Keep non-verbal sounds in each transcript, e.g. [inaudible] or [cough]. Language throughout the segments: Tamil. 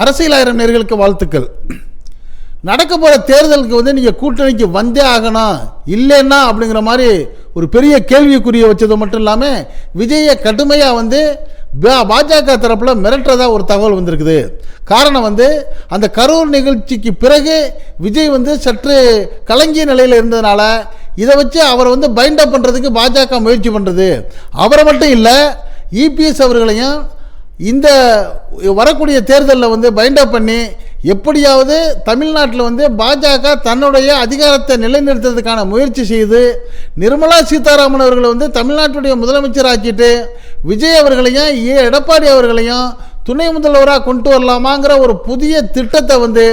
அரசியலாயிரம் நேர்களுக்கு வாழ்த்துக்கள். நடக்க போகிற தேர்தலுக்கு வந்து நீங்கள் கூட்டணிக்கு வந்தே ஆகணும். இல்லைன்னா அப்படிங்கிற மாதிரி ஒரு பெரிய கேள்விக்குரிய வச்சது மட்டும் இல்லாமல் விஜயை கடுமையாக வந்து பாஜக தரப்பில் மிரட்டுறதா ஒரு தகவல் வந்திருக்குது. காரணம் வந்து அந்த கரூர் நிகழ்ச்சிக்கு பிறகு விஜய் வந்து சற்று கலங்கிய நிலையில் இருந்ததுனால இதை வச்சு அவரை வந்து பைண்டப் பண்ணுறதுக்கு பாஜக முயற்சி பண்ணுறது அவரை மட்டும் இல்லை இபிஎஸ் அவர்களையும் இந்த வரக்கூடிய தேர்தலில் வந்து பைண்டப் பண்ணி எப்படியாவது தமிழ்நாட்டில் வந்து பாஜக தன்னுடைய அதிகாரத்தை நிலைநிறுத்துறதுக்கான முயற்சி செய்து நிர்மலா சீதாராமன் அவர்களை வந்து தமிழ்நாட்டுடைய முதலமைச்சர் ஆக்கிட்டு விஜய் அவர்களையும் ஏ எடப்பாடி அவர்களையும் துணை முதல்வராக கொண்டு வரலாமாங்கிற ஒரு புதிய திட்டத்தை வந்து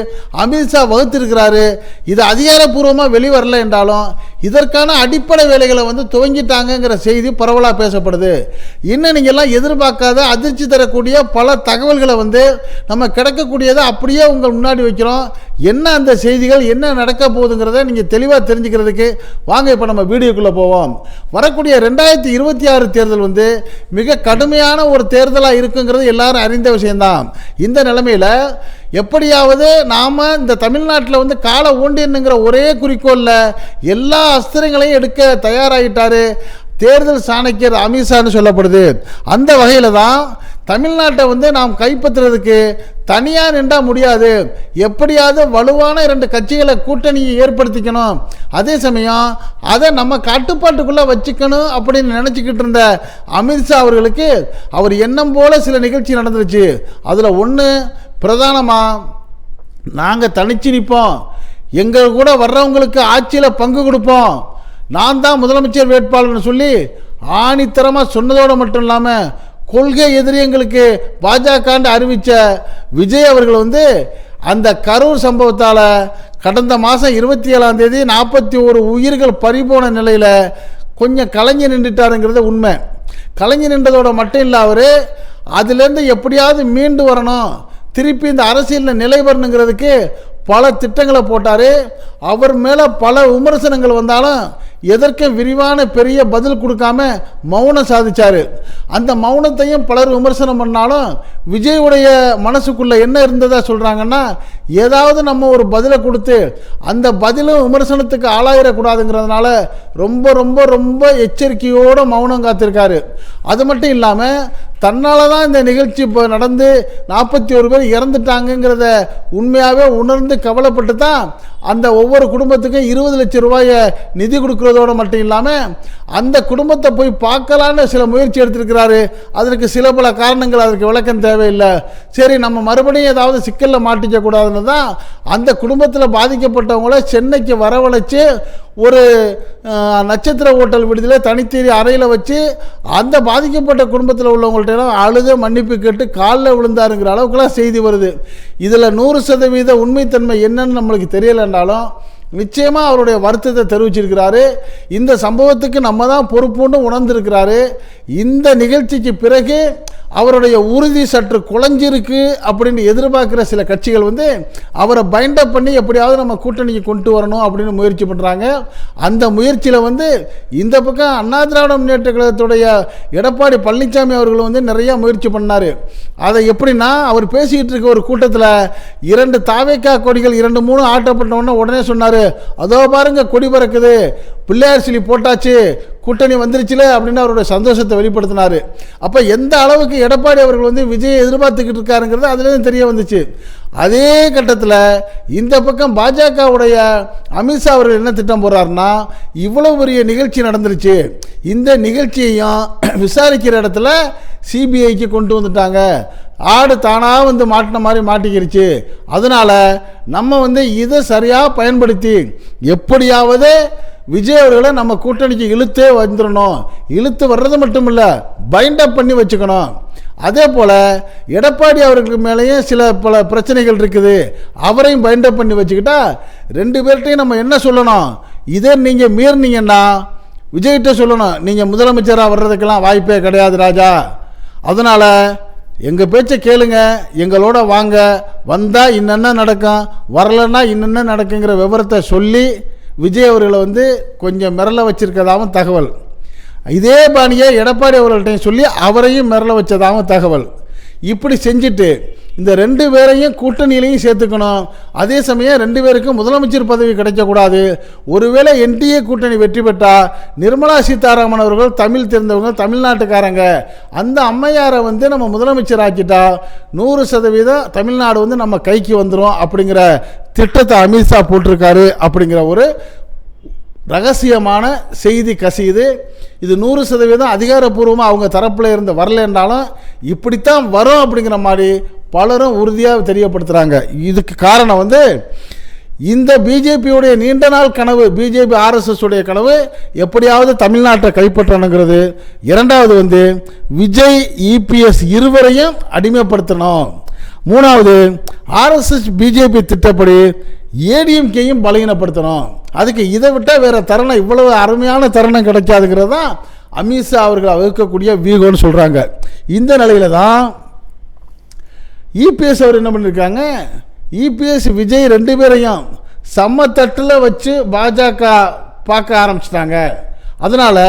அமித்ஷா வகுத்திருக்கிறாரு. இது அதிகாரப்பூர்வமாக வெளிவரல என்றாலும் இதற்கான அடிப்படை வேலைகளை வந்து துவங்கிட்டாங்கங்கிற செய்தி பரவலாக பேசப்படுது. இன்னும் நீங்கள்லாம் எதிர்பார்க்காத அதிர்ச்சி தரக்கூடிய பல தகவல்களை வந்து நம்ம கிடைக்கக்கூடியதை அப்படியே உங்கள் முன்னாடி வைக்கிறோம். என்ன அந்த செய்திகள் என்ன நடக்க போகுதுங்கிறத நீங்கள் தெளிவாக தெரிஞ்சுக்கிறதுக்கு வாங்க இப்போ நம்ம வீடியோக்குள்ளே போவோம். வரக்கூடிய ரெண்டாயிரத்தி இருபத்தி ஆறு தேர்தல் வந்து மிக கடுமையான ஒரு தேர்தலாக இருக்குங்கிறது எல்லாரும் அறிந்த விஷயம்தான். இந்த நிலைமையில் எப்படியாவது நாம் இந்த தமிழ்நாட்டில் வந்து காலை ஊண்டினுங்கிற ஒரே குறிக்கோளில் எல்லா அஸ்திரங்களையும் எடுக்க தயாராகிட்டாரு தேர்தல் சாணக்கியர் அமித்ஷான்னு சொல்லப்படுது. அந்த வகையில் தான் தமிழ்நாட்டை வந்து நாம் கைப்பற்றுறதுக்கு தனியாக நின்றா முடியாது. எப்படியாவது வலுவான இரண்டு கட்சிகளை கூட்டணியை ஏற்படுத்திக்கணும். அதே சமயம் அதை நம்ம கட்டுப்பாட்டுக்குள்ளே வச்சுக்கணும் அப்படின்னு நினச்சிக்கிட்டு இருந்த அமித்ஷா அவர்களுக்கு அவர் எண்ணம் போல சில நிகழ்ச்சி நடந்துருச்சு. அதில் ஒன்று பிரதானமாக நாங்கள் தனிச்சு நிற்போம் எங்கள் கூட வர்றவங்களுக்கு ஆட்சியில் பங்கு கொடுப்போம். நான் தான் முதலமைச்சர் வேட்பாளர்னு சொல்லி ஆணித்தரமாக சொன்னதோடு மட்டும் இல்லாமல் கொள்கை எதிரி எங்களுக்கு பாஜகன்னு அறிவித்த விஜய் அவர்கள் வந்து அந்த கரூர் சம்பவத்தால் கடந்த மாதம் இருபத்தி ஏழாம் தேதி நாற்பத்தி ஒரு உயிர்கள் பறிபோன நிலையில் கொஞ்சம் கலைஞ்சி நின்றுட்டாருங்கிறது உண்மை. கலைஞ்சி நின்றதோட மட்டும் இல்லை அவர் அதுலேருந்து எப்படியாவது மீண்டு வரணும் திருப்பி இந்த அரசியலில் நிலை வரணுங்கிறதுக்கு பல திட்டங்களை போட்டார். அவர் மேலே பல விமர்சனங்கள் வந்தாலும் எதற்கும் விரிவான பெரிய பதில் கொடுக்காம மௌனம் சாதிச்சார். அந்த மௌனத்தையும் பலர் விமர்சனம் பண்ணாலும் விஜயுடைய மனசுக்குள்ளே என்ன இருந்ததாக சொல்கிறாங்கன்னா ஏதாவது நம்ம ஒரு பதிலை கொடுத்து அந்த பதிலும் விமர்சனத்துக்கு ஆளாயிடக்கூடாதுங்கிறதுனால ரொம்ப ரொம்ப ரொம்ப எச்சரிக்கையோடு மௌனம் காத்திருக்காரு. அது மட்டும் இல்லாமல் தன்னால் தான் இந்த நிகழ்ச்சி இப்போ நடந்து நாற்பத்தி ஒரு பேர் இறந்துட்டாங்கங்கிறத உண்மையாகவே உணர்ந்து கவலைப்பட்டு தான் அந்த ஒவ்வொரு ஒவ்வொரு குடும்பத்துக்கும் இருபது லட்சம் ரூபாயை நிதி கொடுக்கறதோட மட்டும் இல்லாமல் அந்த குடும்பத்தை போய் பார்க்கலான்னு சில முயற்சி எடுத்திருக்கிறாரு. அதற்கு சில பல காரணங்கள் அதற்கு விளக்கம் தேவையில்லை. சரி நம்ம மறுபடியும் ஏதாவது சிக்கலில் மாட்டிக்க கூடாதுன்னு தான் அந்த குடும்பத்தில் பாதிக்கப்பட்டவங்கள சென்னைக்கு வரவழைச்சு ஒரு நட்சத்திர ஹோட்டல் விடுதியில் தனித்தீரி அறையில் வச்சு அந்த பாதிக்கப்பட்ட குடும்பத்தில் உள்ளவங்கள்ட்ட அழுத மன்னிப்பு கேட்டு காலில் விழுந்தாருங்கிற அளவுக்குலாம் செய்தி வருது. இதில் நூறு சதவீத உண்மைத்தன்மை என்னன்னு நம்மளுக்கு தெரியலைன்றாலும் நிச்சயமாக அவருடைய வருத்தத்தை தெரிவிச்சிருக்கிறாரு. இந்த சம்பவத்துக்கு நம்ம தான் பொறுப்புன்னு உணர்ந்திருக்கிறாரு. இந்த நிகழ்ச்சிக்கு பிறகு அவருடைய உறுதி சற்று குலைஞ்சிருக்கு அப்படின்னு எதிர்பார்க்குற சில கட்சிகள் வந்து அவரை பைண்டப் பண்ணி எப்படியாவது நம்ம கூட்டணிக்கு கொண்டு வரணும் அப்படின்னு முயற்சி பண்ணுறாங்க அந்த முயற்சியில் வந்து இந்த பக்கம் அண்ணா திராவிட முன்னேற்ற கழகத்துடைய எடப்பாடி பழனிசாமி அவர்கள் வந்து நிறையா முயற்சி பண்ணார். அதை எப்படின்னா அவர் பேசிக்கிட்டு இருக்க ஒரு கூட்டத்தில் இரண்டு தாவேக்கா கொடிகள் இரண்டு மூணு ஆட்டப்பட்டவுடனே உடனே சொன்னார் அதோ பாருங்க கொடி பறக்குது. பிள்ளையார் சிலி போட்டாச்சு. கூட்டணி வந்துருச்சுல அப்படின்னு அவருடைய சந்தோஷத்தை வெளிப்படுத்தினார். அப்போ எந்த அளவுக்கு எடப்பாடி அவர்கள் வந்து விஜய் எதிர்பார்த்துக்கிட்டு இருக்காருங்கிறது அதுலேருந்து தெரிய வந்துச்சு. அதே கட்டத்தில் இந்த பக்கம் பாஜகவுடைய அமித்ஷா அவர்கள் என்ன திட்டம் போடுறாருன்னா இவ்வளோ பெரிய நிகழ்ச்சி நடந்துருச்சு. இந்த நிகழ்ச்சியையும் விசாரிக்கிற இடத்துல சிபிஐக்கு கொண்டு வந்துட்டாங்க. ஆடு தானாக வந்து மாட்டின மாதிரி மாட்டிக்கிருச்சு. அதனால் நம்ம வந்து இதை சரியாக பயன்படுத்தி எப்படியாவது விஜய் அவர்களை நம்ம கூட்டணிக்கு இழுத்தே வந்துடணும் இழுத்து வர்றது மட்டும் இல்லை பைண்டப் பண்ணி வச்சுக்கணும். அதே போல் எடப்பாடி அவர்களுக்கு மேலேயும் சில பல பிரச்சனைகள் இருக்குது. அவரையும் பைண்டப் பண்ணி வச்சுக்கிட்டா ரெண்டு பேர்கிட்டையும் நம்ம என்ன சொல்லணும்? இதே நீங்கள் மீறினீங்கன்னா விஜய்கிட்ட சொல்லணும். நீங்கள் முதலமைச்சராக வர்றதுக்கெல்லாம் வாய்ப்பே கிடையாது ராஜா. அதனால் எங்கள் பேச்சை கேளுங்க எங்களோட வாங்க. வந்தால் இன்னென்ன நடக்கும் வரலன்னா இன்னென்ன நடக்குங்கிற விவரத்தை சொல்லி விஜய் அவர்களை வந்து கொஞ்சம் மிரள வச்சுருக்கதாகவும் தகவல். இதே பாணியை எடப்பாடி அவர்கள்ட்டையும் சொல்லி அவரையும் மிரள வச்சதாகவும் தகவல். இப்படி செஞ்சுட்டு இந்த ரெண்டு பேரையும் கூட்டணியிலையும் சேர்த்துக்கணும். அதே சமயம் ரெண்டு பேருக்கும் முதலமைச்சர் பதவி கிடைக்கக்கூடாது. ஒருவேளை என்டிஏ கூட்டணி வெற்றி பெற்றால் நிர்மலா சீதாராமன் அவர்கள் தமிழ் தெரிந்தவங்க தமிழ்நாட்டுக்காரங்க. அந்த அம்மையாரை வந்து நம்ம முதலமைச்சர் ஆக்கிட்டா நூறு சதவீதம் தமிழ்நாடு வந்து நம்ம கைக்கு வந்துடும் அப்படிங்கிற திட்டத்தை அமித்ஷா போட்டிருக்காரு அப்படிங்கிற ஒரு ரகசியமான செய்தி கசியுது. இது நூறு சதவீதம் அதிகாரப்பூர்வமாக அவங்க தரப்பில் இருந்து வரலன்றாலும் இப்படித்தான் வரும் அப்படிங்கிற மாதிரி பலரும் உறுதியாக தெரியப்படுத்துகிறாங்க இதுக்கு காரணம் வந்து இந்த பிஜேபியுடைய நீண்ட நாள் கனவு பிஜேபி ஆர்எஸ்எஸ் உடைய கனவு எப்படியாவது தமிழ்நாட்டை கைப்பற்றணுங்கிறது. இரண்டாவது வந்து விஜய் இபிஎஸ் இருவரையும் அடிமைப்படுத்தணும். மூணாவது ஆர்எஸ்எஸ் பிஜேபி திட்டப்படி ஏடிஎம்கேயும் பலகீனப்படுத்தணும். அதுக்கு இதை விட்டால் வேறு தருணம் இவ்வளவு அருமையான தருணம் கிடைக்காதுங்கிறது தான் அமித்ஷா அவர்கள் வகுக்கக்கூடிய வீகோன்னு சொல்கிறாங்க இந்த நிலையில தான் இபிஎஸ் அவர் என்ன பண்ணியிருக்காங்க இபிஎஸ் விஜய் ரெண்டு பேரையும் சமத்தட்டில் வச்சு பாஜக பார்க்க ஆரம்பிச்சிட்டாங்க. அதனால்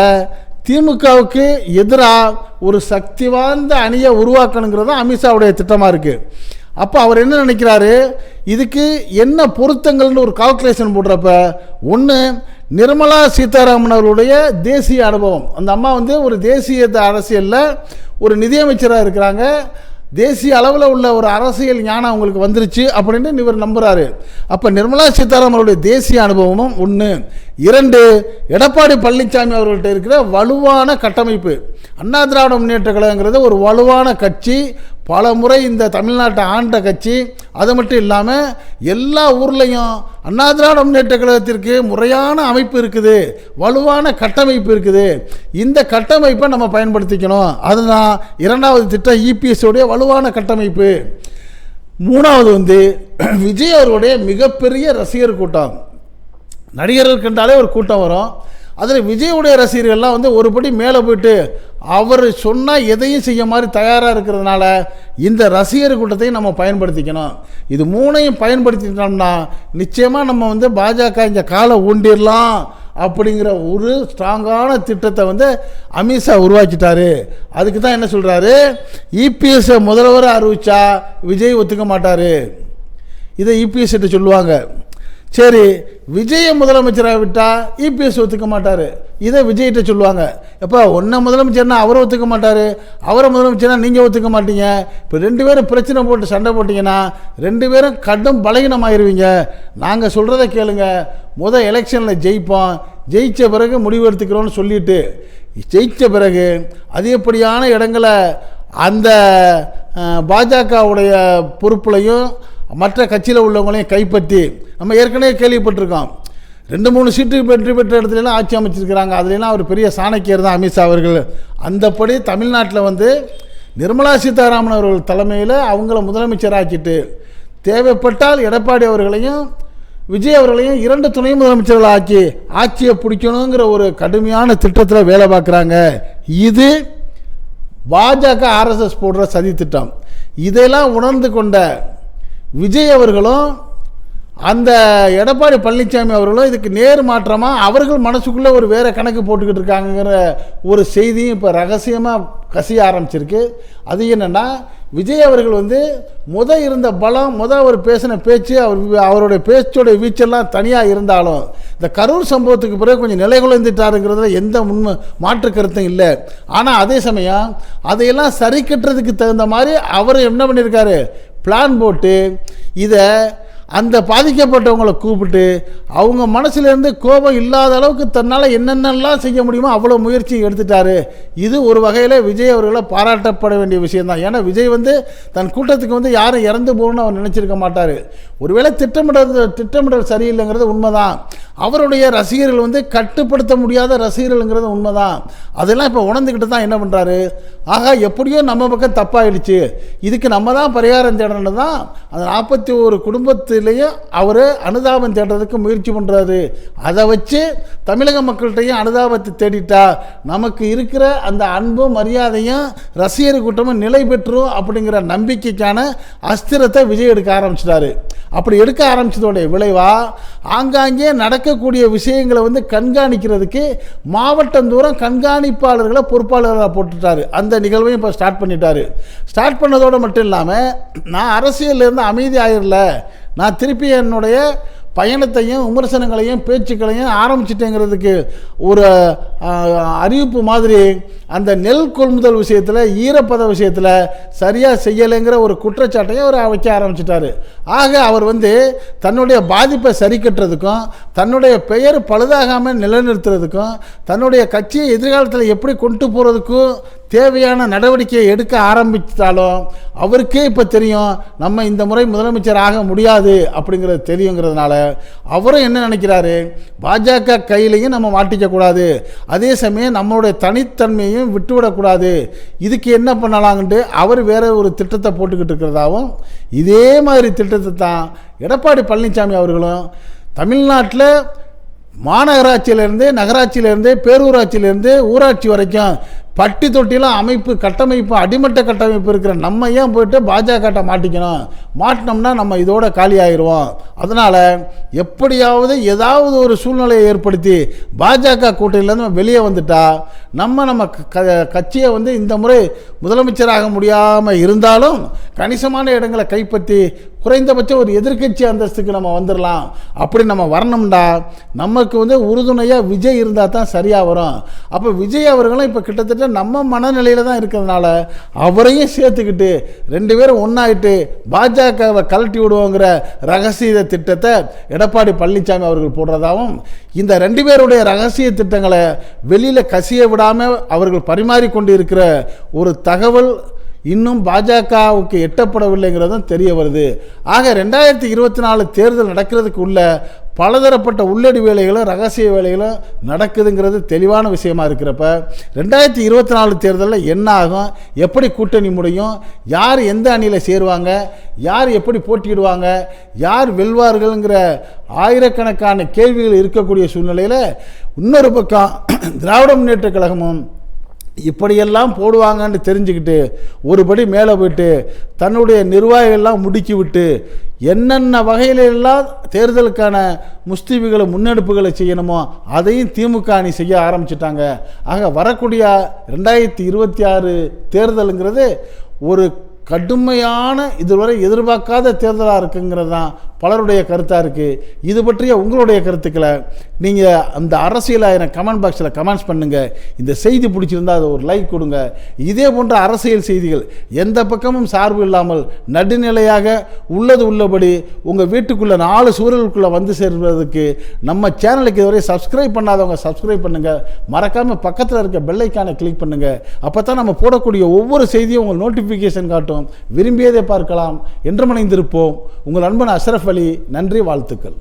திமுகவுக்கு எதிராக ஒரு சக்தி வாய்ந்த அணியை உருவாக்கணுங்கிறது தான் அமித்ஷாவுடைய திட்டமாக இருக்குது அப்போ அவர் என்ன நினைக்கிறாரு? இதுக்கு என்ன பொருத்தங்கள்னு ஒரு கால்குலேஷன் போடுறப்ப ஒன்று நிர்மலா சீதாராமன் அவர்களுடைய தேசிய அனுபவம். அந்த அம்மா வந்து ஒரு தேசிய அரசியலில் ஒரு நிதியமைச்சராக இருக்கிறாங்க. தேசிய அளவில் உள்ள ஒரு அரசியல் ஞானம் அவங்களுக்கு வந்துருச்சு அப்படின்னு இவர் நம்புகிறாரு அப்போ நிர்மலா சீதாராமனுடைய தேசிய அனுபவமும் ஒன்று இரண்டு எடப்பாடி பழனிசாமி அவர்கள்ட்ட இருக்கிற வலுவான கட்டமைப்பு. அண்ணா திராவிட முன்னேற்ற கழகங்கிறது ஒரு வலுவான கட்சி பல முறை இந்த தமிழ்நாட்டை ஆண்ட கட்சி அது மட்டும் இல்லாமல் எல்லா ஊர்லேயும் அண்ணா திராவிட முன்னேற்ற கழகத்திற்கு முறையான அமைப்பு இருக்குது வலுவான கட்டமைப்பு இருக்குது. இந்த கட்டமைப்பை நம்ம பயன்படுத்திக்கணும். அதுதான் இரண்டாவது திட்டம் இபிஎஸ்ஸோடைய வலுவான கட்டமைப்பு. மூணாவது வந்து [clears throat] விஜய் அவருடைய மிகப்பெரிய ரசிகர் கூட்டம். நடிகர்கள் கண்டாலே ஒரு கூட்டம் வரும். அதில் விஜயுடைய ரசிகர்கள்லாம் வந்து ஒருபடி மேலே போயிட்டு அவர் சொன்னால் எதையும் செய்ய மாதிரி தயாராக இருக்கிறதுனால இந்த ரசிகர் கூட்டத்தையும் நம்ம பயன்படுத்திக்கணும். இது மூணையும் பயன்படுத்திட்டோம்னா நிச்சயமாக நம்ம வந்து பாஜக இந்த காலை ஊண்டிடலாம் அப்படிங்கிற ஒரு ஸ்ட்ராங்கான திட்டத்தை வந்து அமித்ஷா உருவாக்கிட்டாரு. அதுக்கு தான் என்ன சொல்கிறாரு இபிஎஸ் முதல்வர் அறிவிச்சா விஜய் ஒத்துக்க மாட்டார். இதை இபிஎஸ் கிட்ட சொல்லுவாங்க. சரி விஜயை முதலமைச்சராக விட்டால் இபிஎஸ் ஒத்துக்க மாட்டார். இதை விஜய்கிட்ட சொல்லுவாங்க. எப்போ ஒன்றை முதலமைச்சர்னா அவரை ஒத்துக்க மாட்டார் அவரை முதலமைச்சர்னா நீங்கள் ஒத்துக்க மாட்டீங்க. இப்போ ரெண்டு பேரும் பிரச்சனை போட்டு சண்டை போட்டிங்கன்னா ரெண்டு பேரும் கடும் பலகீனமாயிருவீங்க. நாங்கள் சொல்கிறத கேளுங்க. முத எலெக்ஷனில் ஜெயிப்போம். ஜெயித்த பிறகு முடிவு எடுத்துக்கிறோன்னு சொல்லிட்டு ஜெயித்த பிறகு அதிகப்படியான இடங்களை அந்த பாஜகவுடைய பொறுப்புலையும் மற்ற கட்சியில் உள்ளவங்களையும் கைப்பற்றி நம்ம ஏற்கனவே கேள்விப்பட்டிருக்கோம். ரெண்டு மூணு சீட்டு வெற்றி பெற்ற இடத்துலலாம் ஆட்சி அமைச்சிருக்கிறாங்க? அதுலலாம் அவர் பெரிய சாணக்கியர் தான் அமித்ஷா அவர்கள். அந்தப்படி தமிழ்நாட்டில் வந்து நிர்மலா சீதாராமன் அவர்கள் தலைமையில் அவங்கள முதலமைச்சராக்கிட்டு தேவைப்பட்டால் எடப்பாடி அவர்களையும் விஜய் அவர்களையும் இரண்டு துணை முதலமைச்சர்கள் ஆக்கி ஆட்சியை பிடிக்கணுங்கிற ஒரு கடுமையான திட்டத்தில் வேலை பார்க்குறாங்க. இது பாஜக ஆர்எஸ்எஸ் போடுற சதி திட்டம். இதெல்லாம் உணர்ந்து கொண்ட விஜய் அவர்களும் அந்த எடப்பாடி பழனிசாமி அவர்களும் இதுக்கு நேர் மாற்றமாக அவர்கள் மனசுக்குள்ளே ஒரு வேற கணக்கு போட்டுக்கிட்டு இருக்காங்கங்கிற ஒரு செய்தியும் இப்போ ரகசியமாக கசிய ஆரம்பிச்சிருக்கு. அது என்னென்னா விஜய் அவர்கள் வந்து முத இருந்த பலம் முத அவர் பேசின பேச்சு அவர் அவருடைய பேச்சோடைய வீச்செல்லாம் தனியாக இருந்தாலும் இந்த கரூர் சம்பவத்துக்கு பிறகு கொஞ்சம் நிலை குலைந்துட்டாருங்கிறதுல எந்த உண்மை மாற்று கருத்தும் இல்லை. ஆனால் அதே சமயம் அதையெல்லாம் சரி கட்டுறதுக்கு தகுந்த மாதிரி அவர் என்ன பண்ணியிருக்காரு பிளான் போட்டு இதை அந்த பாதிக்கப்பட்டவங்களை கூப்பிட்டு அவங்க மனசுலேருந்து கோபம் இல்லாத அளவுக்கு தன்னால் என்னென்னலாம் செய்ய முடியுமோ அவ்வளோ முயற்சி எடுத்துட்டாரு. இது ஒரு வகையில் விஜய் அவர்களை பாராட்டப்பட வேண்டிய விஷயந்தான் ஏன்னா விஜய் வந்து தன் கூட்டத்துக்கு வந்து யாரும் இறந்து போகணும்னு அவர் நினச்சிருக்க மாட்டார். ஒருவேளை திட்டமிடுறது திட்டமிடல் சரியில்லைங்கிறது உண்மைதான். அவருடைய ரசிகர்கள் வந்து கட்டுப்படுத்த முடியாத ரசிகர்கள்ங்கிறது உண்மைதான். அதெல்லாம் இப்போ உணர்ந்துக்கிட்டு தான் என்ன பண்ணுறாரு ஆகா எப்படியோ நம்ம பக்கம் தப்பாயிடுச்சு. இதுக்கு நம்ம தான் பரிகாரம் தேடணும் தான் அந்த நாற்பத்தி ஒரு குடும்பத்திலையும் அவர் அனுதாபம் தேடுறதுக்கு முயற்சி பண்ணுறாரு அதை வச்சு தமிழக மக்கள்கிட்டையும் அனுதாபத்தை தேடிட்டா நமக்கு இருக்கிற அந்த அன்பும் மரியாதையும் ரசிகர் கூட்டமும் நிலை பெற்றும் அப்படிங்கிற நம்பிக்கைக்கான அஸ்திரத்தை விஜய் எடுக்க ஆரம்பிச்சிட்டாரு. அப்படி எடுக்க ஆரம்பிச்சதோடைய விளைவாக ஆங்காங்கே நடக்க நடக்கக்கூடிய விஷயங்களை வந்து கண்காணிக்கிறதுக்கு மாவட்டந்தோறும் கண்காணிப்பாளர்களை பொறுப்பாளர்களாக போட்டுட்டாரு. அந்த நிகழ்வையும் இப்போ ஸ்டார்ட் பண்ணிட்டாரு. ஸ்டார்ட் பண்ணதோடு மட்டும் இல்லாமல் நான் அரசியல்ல இருந்து அமைதி ஆயிரல. நான் திருப்பி என்னுடைய பயணத்தையும் விமர்சனங்களையும் பேச்சுக்களையும் ஆரம்பிச்சிட்டேங்கிறதுக்கு ஒரு அறிவிப்பு மாதிரி அந்த நெல் கொள்முதல் விஷயத்தில் ஈரப்பத விஷயத்தில் சரியாக செய்யலைங்கிற ஒரு குற்றச்சாட்டையும் அவர் வைக்க ஆரம்பிச்சிட்டார். ஆக அவர் வந்து தன்னுடைய பாதிப்பை சரி கட்டுறதுக்கும் தன்னுடைய பெயர் பழுதாகாமல் நிலைநிறுத்துறதுக்கும் தன்னுடைய கட்சியை எதிர்காலத்தில் எப்படி கொண்டு போகிறதுக்கும் தேவையான நடவடிக்கையை எடுக்க ஆரம்பித்தாலும் அவருக்கே இப்போ தெரியும் நம்ம இந்த முறை முதலமைச்சர் ஆக முடியாது அப்படிங்கிறது தெரியுங்கிறதுனால அவரும் என்ன நினைக்கிறாரு? பாஜக கையிலையும் நம்ம மாட்டிக்க கூடாது. அதே சமயம் நம்மளுடைய தனித்தன்மையும் விட்டுவிடக்கூடாது. இதுக்கு என்ன பண்ணலாங்கன்ட்டு அவர் வேற ஒரு திட்டத்தை போட்டுக்கிட்டு இருக்கிறதாவும் இதே மாதிரி திட்டத்தை தான் எடப்பாடி பழனிசாமி அவர்களும் தமிழ்நாட்டில் மாநகராட்சியிலேருந்து நகராட்சியிலேருந்து பேரூராட்சியிலேருந்து ஊராட்சி வரைக்கும் பட்டி தொட்டிலாம் அமைப்பு கட்டமைப்பு அடிமட்ட கட்டமைப்பு இருக்கிற நம்ம ஏன் போயிட்டு பாஜகட்ட மாட்டிக்கணும்? மாட்டினோம்னா நம்ம இதோட காலி ஆயிடுவோம் அதனால் எப்படியாவது ஏதாவது ஒரு சூழ்நிலையை ஏற்படுத்தி பாஜக கூட்டணியிலேருந்து நம்ம வெளியே வந்துட்டா நம்ம நம்ம க கட்சியை வந்து இந்த முறை முதலமைச்சராக முடியாமல் இருந்தாலும் கணிசமான இடங்களை கைப்பற்றி குறைந்தபட்சம் ஒரு எதிர்க்கட்சி அந்தஸ்துக்கு நம்ம வந்துடலாம் அப்படி நம்ம வரணும்டா. நமக்கு வந்து உறுதுணையாக விஜய் இருந்தால் தான் சரியாக வரும். அப்போ விஜய் அவர்களும் இப்போ கிட்டத்தட்ட நம்ம மனநிலையில் தான் இருக்கிறதுனால அவரையும் சேர்த்துக்கிட்டு ரெண்டு பேரும் ஒன்றாயிட்டு பாஜகவை கலட்டி விடுவோங்கிற ரகசிய திட்டத்தை எடப்பாடி பழனிசாமி அவர்கள் போடுறதாகவும் இந்த ரெண்டு பேருடைய ரகசிய திட்டங்களை வெளியில் கசிய விடாமல் அவர்கள் பரிமாறிக்கொண்டு இருக்கிற ஒரு தகவல் இன்னும் பாஜகவுக்கு எட்டப்படவில்லைங்கிறதும் தெரிய வருது. ஆக ரெண்டாயிரத்தி இருபத்தி நாலு தேர்தல் நடக்கிறதுக்கு உள்ள பலதரப்பட்ட உள்ளடி வேலைகளும் ரகசிய வேலைகளும் நடக்குதுங்கிறது தெளிவான விஷயமா இருக்கிறப்ப ரெண்டாயிரத்தி இருபத்தி நாலு தேர்தலில் என்ன ஆகும்? எப்படி கூட்டணி முடியும்? யார் எந்த அணியில் சேருவாங்க? யார் எப்படி போட்டியிடுவாங்க? யார் வெல்வார்கள்ங்கிற ஆயிரக்கணக்கான கேள்விகள் இருக்கக்கூடிய சூழ்நிலையில் இன்னொரு பக்கம் திராவிட முன்னேற்ற கழகமும் இப்படியெல்லாம் போடுவாங்கன்னு தெரிஞ்சுக்கிட்டு ஒருபடி மேலே போயிட்டு தன்னுடைய நிர்வாகிகள்லாம் முடுக்கி விட்டு என்னென்ன வகையிலெல்லாம் தேர்தலுக்கான முஸ்தீபுகளை முன்னெடுப்புகளை செய்யணுமோ அதையும் திமுக அணி செய்ய ஆரம்பிச்சிட்டாங்க. ஆக வரக்கூடிய ரெண்டாயிரத்தி இருபத்தி ஆறு தேர்தலுங்கிறது ஒரு கடுமையான இதுவரை எதிர்பார்க்காத தேர்தலாக இருக்குங்கிறது தான் பலருடைய கருத்தாக இருக்குது இது பற்றிய உங்களுடைய கருத்துக்களை நீங்கள் அந்த அரசியலை எனக்கு கமெண்ட் பாக்ஸில் கமெண்ட்ஸ் பண்ணுங்கள் இந்த செய்தி பிடிச்சிருந்தா அதை ஒரு லைக் கொடுங்க. இதே போன்ற அரசியல் செய்திகள் எந்த பக்கமும் சார்பு இல்லாமல் நடுநிலையாக உள்ளது உள்ளபடி உங்கள் வீட்டுக்குள்ளே நாலு சூழலுக்குள்ளே வந்து சேர்வதற்கு நம்ம சேனலுக்கு இதுவரை சப்ஸ்கிரைப் பண்ணாதவங்க சப்ஸ்கிரைப் பண்ணுங்கள் மறக்காமல் பக்கத்தில் இருக்க பெல்லைக்கானை கிளிக் பண்ணுங்கள் அப்போ தான் நம்ம போடக்கூடிய ஒவ்வொரு செய்தியும் உங்கள் நோட்டிஃபிகேஷன் காட்டும். விரும்பியதை பார்க்கலாம். என்று மணிந்திருப்போம் உங்கள் அன்பன் அஷ்ரஃப் அலி நன்றி வாழ்த்துக்கள்.